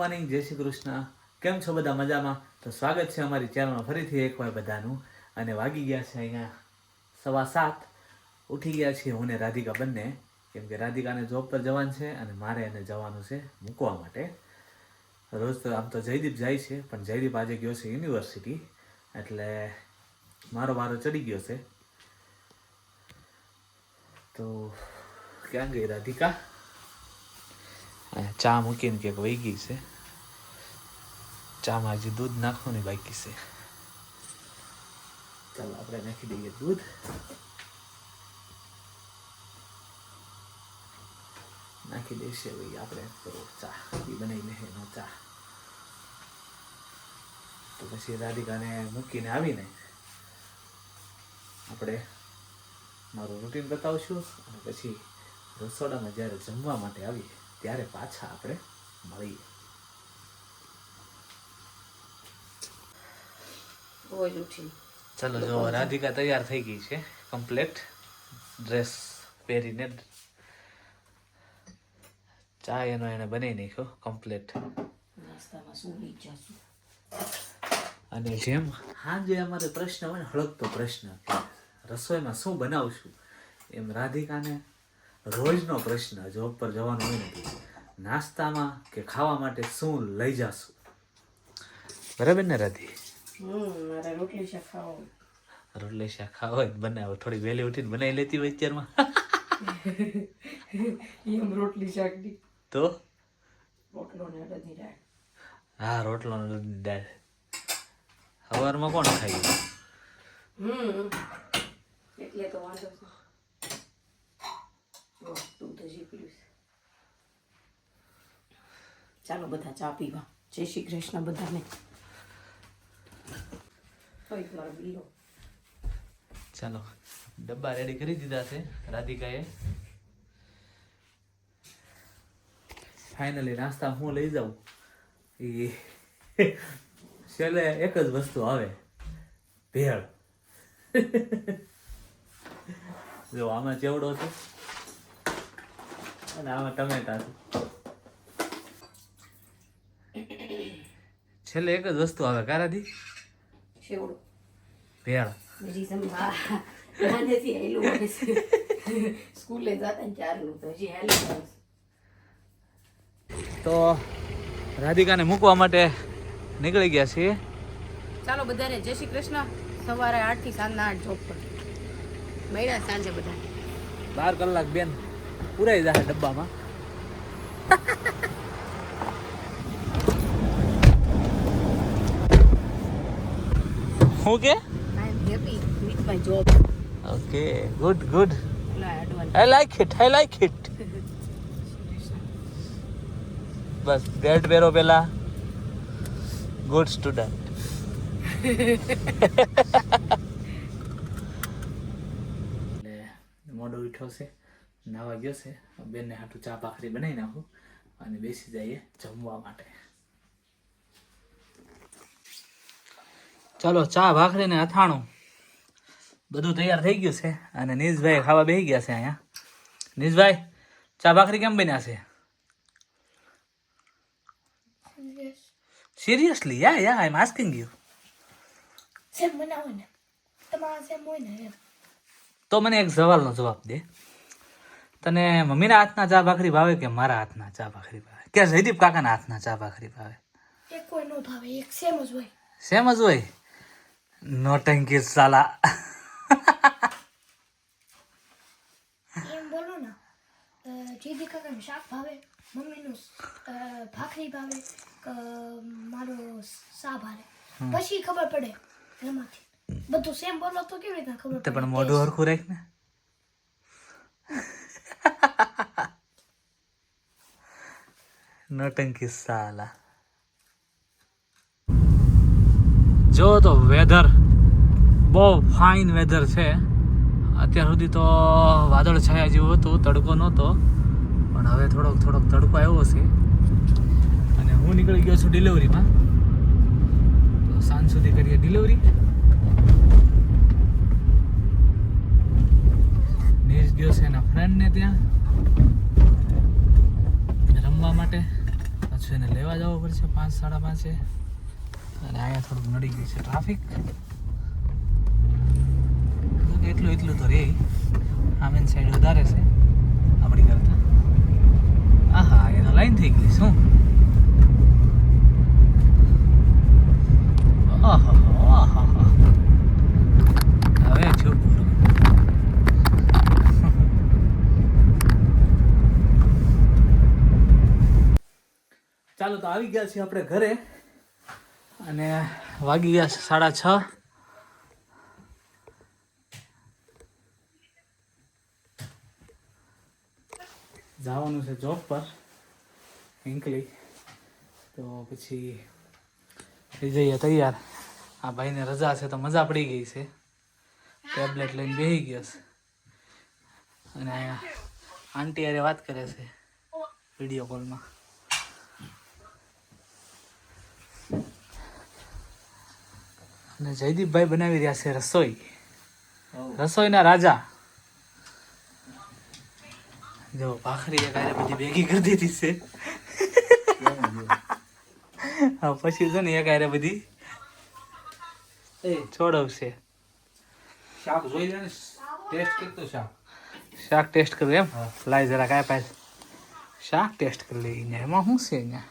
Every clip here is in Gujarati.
મોર્નિંગ, જય શ્રી કૃષ્ણ. કેમ છો બધા મજામાં? તો સ્વાગત છે અમારી ચેનલમાં ફરીથી એકવાર બધાનું. અને વાગી ગયા છે અહીંયા સવા સાત. ઉઠી ગયા છીએ હું ને રાધિકા બંને. કેમ કે રાધિકાને જોબ પર જવાનું છે અને મારે એને જવાનું છે મૂકવા માટે. રોજ તો આમ તો જયદીપ જાય છે, પણ જયદીપ આજે ગયો છે યુનિવર્સિટી એટલે મારો વારો ચડી ગયો છે. તો ક્યાં ગઈ રાધિકા? ચા મૂકીને ક્યાંક વહી ગઈ છે. ચામાં હજી દૂધ નાખવાની બાકી છે. ચાલો, આપણે નાખી દઈએ દૂધ. નાખી દઈશે ભાઈ આપણે તો ચા. એ બનાવી લે, એનો ચા. તો પછી રાધિકાને મૂકીને આવીને આપણે મારું રૂટીન બતાવશું અને પછી રસોડામાં જ્યારે જમવા માટે આવીએ. ત્યારે પાછા આપણે મળીએ. ચાલો જો રાધિકા તૈયાર થઈ ગઈ છે કમ્પ્લેટ ડ્રેસ પહેરીને ચા એનો એને બનાવી નાખ્યો કમ્પ્લેટ નાસ્તામાં શું અને જેમ હાજે અમારે પ્રશ્ન હોય ને હળગતો પ્રશ્ન કે રસોઈમાં શું બનાવશું? એમ રાધિકાને રોજનો પ્રશ્ન જોબ પર જવાનો હોય નથી નાસ્તામાં કે ખાવા માટે શું લઈ જાશું? બરાબર ને રાધી? રોટલી શાક ખાવો રોટલી શાક ખાવા હોય બનાવો થોડી વહેલી ઉઠીને બનાવી લેતી હોય અત્યારમાં. એમ રોટલી શાકની તો? રોટલો ને અડદની દાળ. હા રોટલો ને દૂધની દાળ. સવારમાં કોણ ખાઈ હમ એટલે તો વાંધો છે જો, દૂધ હજી પીવું છે ચાલો બધા ચા પીવા. જય શ્રી કૃષ્ણ બધાને. ચાલો ડબ્બા રેડી કરી દીધા છે રાધિકાએ. ફાઇનલી નાસ્તા હું લઈ જાઉં. એ છેલ્લે એક જ વસ્તુ આવે. ભેળ. જો આમાં ચેવડો છે? અને આમાં ટમેટા છે. છેલ્લે એક જ વસ્તુ આવે. કારાથી છેવડો ભેળ સ્કૂલે તો હજી હેલું હોય છે. તો રાધિકાને મૂકવા માટે નીકળી ગયા છીએ. ચાલો બધાને જય શ્રી કૃષ્ણ. સવારે આઠથી સાંજના આઠ જોબ પર. મળ્યા સાંજે બધા બાર કલાક બેન પુરાઈ જાય ડબ્બામાં. હું કે? I am happy with my job okay good good I like it I like it બસ બેલ્ટ બેરો પેલા ગુડ સ્ટુડન્ટ મોડો ઉઠ્યો છે નાવા ગયો છે. બેનને હાટું ચા ભાખરી બનાવી નાખું અને બેસી જઈએ જમવા માટે. ચાલો ચા ભાખરી ને અથાણું. બધું તૈયાર થઈ ગયું છે અને નીશભાઈ ખાવા બેસી ગયા છે અહીંયા. નીશભાઈ ચા ભાખરી કેમ બન્યા છે? Seriously yeah yeah I am asking you તો મને એક સવાલનો જવાબ દે. તને મમ્મીના હાથના ચા ભાખરી ભાવે કે મારા હાથના ચા ભાખરી ભાવે? કે જયદીપ કાકાના હાથના ચા ભાખરી ભાવે? એક કોઈ નો ભાવે એક સેમ જ હોય. સેમ જ હોય? નોટંકી સાલા એમ બોલો ને અ, જીદી કાકાનું શાક ભાવે મમ્મીનું ભાખરી ભાવે મારો સા ભાવે પછી ખબર પડે એમાંથી. બધું સેમ બોલો તો કેવી રીતના ખબર પડે પણ મોઢું હરખું રાખ ને. નોટંકી સાલા જો તો વેધર બહુ ફાઇન વેધર છે. અત્યાર સુધી તો વાદળ છાયા જેવું હતું, તડકો નહોતો. પણ હવે થોડોક થોડોક તડકો આવ્યો છે. અને હું નીકળી ગયો છું ડિલિવરીમાં તો સાંજ સુધી કરીએ ડિલિવરી નીચ ગયો છે એના ફ્રેન્ડને ત્યાં. રમવા માટે. પાછું એને લેવા જવું પડશે પાંચ, સાડા પાંચે. અને અહીંયા થોડુંક નડી ગયું છે ટ્રાફિક એટલું એટલું તો રે. આમેન સાઈડ વધારે છે. આપણી કરતા. આહા એ તો લાઈન થઈ ગઈ શું? હવે છું ચાલો તો આવી ગયા છીએ આપણે ઘરે. અને વાગી ગયા છે સાડા છ. જવાનું છે જોબ પર હિંકલી તો પછી થઈ જઈએ તૈયાર. આ ભાઈને રજા છે તો મજા પડી ગઈ છે. ટેબ્લેટ લઈને બેસી ગયો છે. અને આંટી હારે વાત કરે છે વીડિયો કોલમાં અને જયદીપભાઈ બનાવી રહ્યા છે રસોઈ. રસોઈના રાજા. જો ભાખરી એક આરે બધી ભેગી કરી દીધી છે. હા પછી છે ને એક આરે બધી છોડવશે. શાક જોઈ લે ટેસ્ટ કરતો શાક. શાક ટેસ્ટ કરું એમ? લાય જરા કાંઈ પાસે શાક ટેસ્ટ કરી લઈએ એમાં શું છે અહીંયા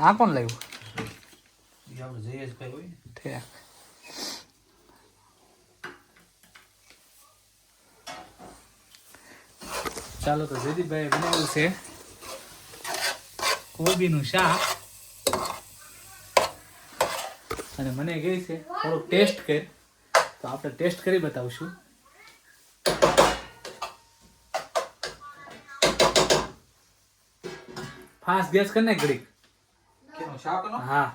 આ કોણ લાવ્યું? ને ઠેક ચાલો તો જયદીપભાઈ બનાવ્યું છે કોબીનું શાક અને મને કહે છે થોડુંક ટેસ્ટ કર તો આપણે ટેસ્ટ કરી બતાવશું ફાસ્ટ ગેસ કરી નાખ ઘડીક નો હા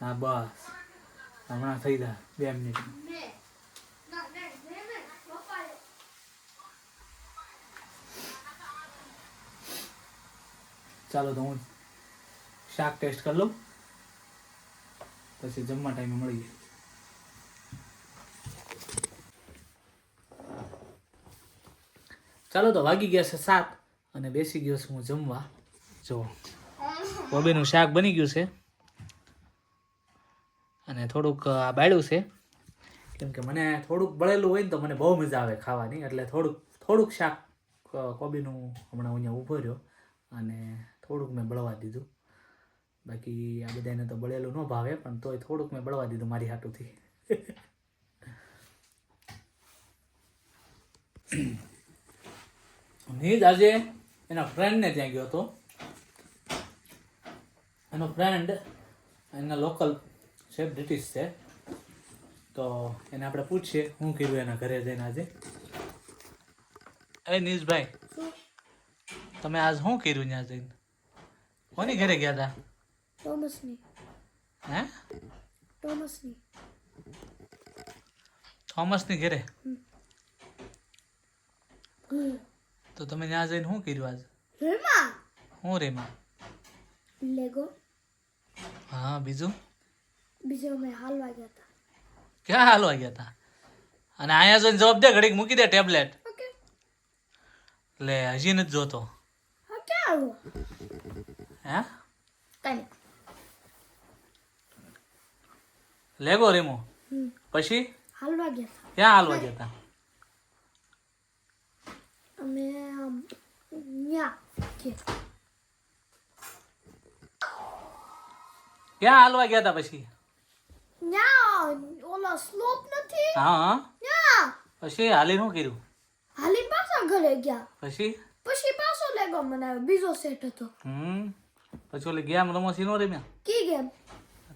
હા, બસ. હમણાં થઈ જાય બે મિનિટ. ચાલો તો હું શાક ટેસ્ટ કરી લઉં. પછી જમવા ટાઈમે મળીએ. ચાલો તો વાગી ગયા છે સાત અને બેસી ગયો છું હું જમવા. જો કોબીનું શાક બની ગયું છે. અને થોડુંક આ બાળ્યું છે. કેમ કે મને થોડુંક બળેલું હોય ને તો મને બહુ મજા આવે ખાવાની. એટલે થોડુંક થોડુંક શાક કોબીનું હમણાં અહીંયા ઊભો રહ્યો અને થોડુંક મેં બળવા દીધું. બાકી આ બધાને તો બળેલું ન ભાવે, પણ તોય થોડુંક મેં બળવા દીધું મારી હાટુથી. નીજ આજે એના ફ્રેન્ડને ત્યાં ગયો હતો. એનો ફ્રેન્ડ એના લોકલ છે બ્રિટિશ છે. તો એને આપણે પૂછીએ શું કર્યું એના ઘરે જઈને આજે? એ નીશભાઈ તમે આજ શું કર્યું ત્યાં જઈને? કોની ઘરે ગયા હતા ટોમસની હે? ટોમસની થોમસની ઘરે? તો તમે ત્યાં જઈને શું કર્યું આજ? રેમા? શું રેમા? લેગો. હા બીજું? બીજો અમે હાલવા ગયા હતા ક્યાં હાલવા ગયા હતા અને અહીંયા જોઈને જવાબ દે ઘડીક મૂકી દે ટેબ્લેટ. લે હજી નથી જોતો. હા લેગો રેમો. પછી? હાલવા ગયા હતા ક્યાં હાલવા ગયા હતા અમે ક્યાં હાલવા ગયા હતા પછી? ઓલો સ્લોપ નથી? હા ન્યા પછી હાલી નું કર્યું? હાલી પાછા ઘરે ગયા. પછી? પછી પાછો લેગો બનાવ્યો બીજો સેટ હતો. હમ. પછી ઓલી ગેમ રમો છે નો રમ્યા? કી ગેમ?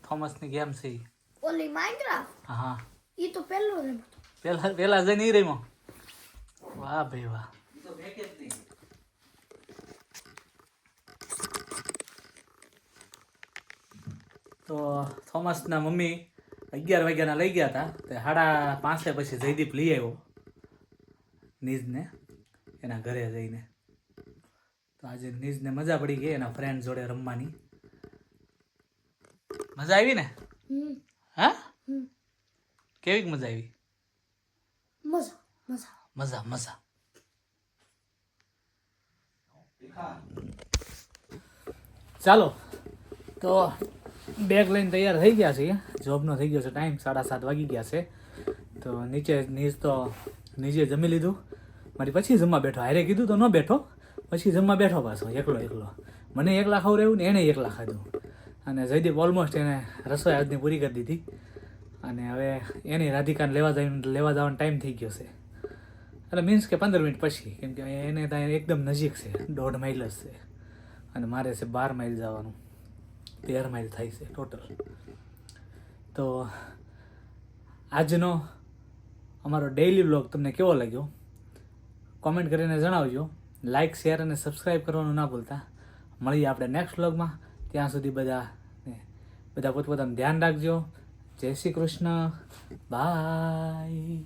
થોમસની ગેમ છે. ઓલી માઇનક્રાફ્ટ હા. ઈ તો પહેલો રેમ પહેલા પેલા પેલા નહીં રમ્યો. વાહ ભાઈ વાહ. તો થોમસના મમ્મી અગિયાર વાગ્યાના લઈ ગયા હતા તે સાડા પાંચે પછી જયદીપ લઈ આવ્યો. નીજને એના ઘરે જઈને. તો આજે નીજને મજા પડી ગઈ એના ફ્રેન્ડ જોડે રમવાની. મજા આવી ને? હા? કેવી મજા આવી? મજા મજા. મજા મજા. ચાલો. તો બેગ લઈને તૈયાર થઈ ગયા છીએ. જોબનો થઈ ગયો છે ટાઈમ, સાડા સાત વાગી ગયા છે. તો નીચે નીચ તો નીચે જમી લીધું. મારી પછી જમવા બેઠો. હારે કીધું તો ન બેઠો. પછી જમવા બેઠો પાછો, એકલો એકલો. મને એકલા રહ્યું ને એને એકલા ખાધું. અને જયદીપ ઓલમોસ્ટ એને રસોઈ આજની પૂરી કરી દીધી. અને હવે એની રાધિકાને લેવા જઈને લેવા જવાનો ટાઈમ થઈ ગયો છે. એટલે મીન્સ કે પંદર મિનિટ પછી, કેમ કે એને ત્યાં એકદમ નજીક છે, દોઢ માઇલ જ છે. અને મારે છે બાર માઇલ જવાનું. તેર માઇલ થાય છે ટોટલ તો આજનો અમારો ડેઇલી બ્લોગ તમને કેવો લાગ્યો? કોમેન્ટ કરીને જણાવજો. લાઇક શેર અને સબસ્ક્રાઈબ કરવાનું ના ભૂલતા. મળીએ આપણે નેક્સ્ટ બ્લોગમાં ત્યાં સુધી બધા બધા પોતપોતાનું ધ્યાન રાખજો. જય શ્રી કૃષ્ણ. બાય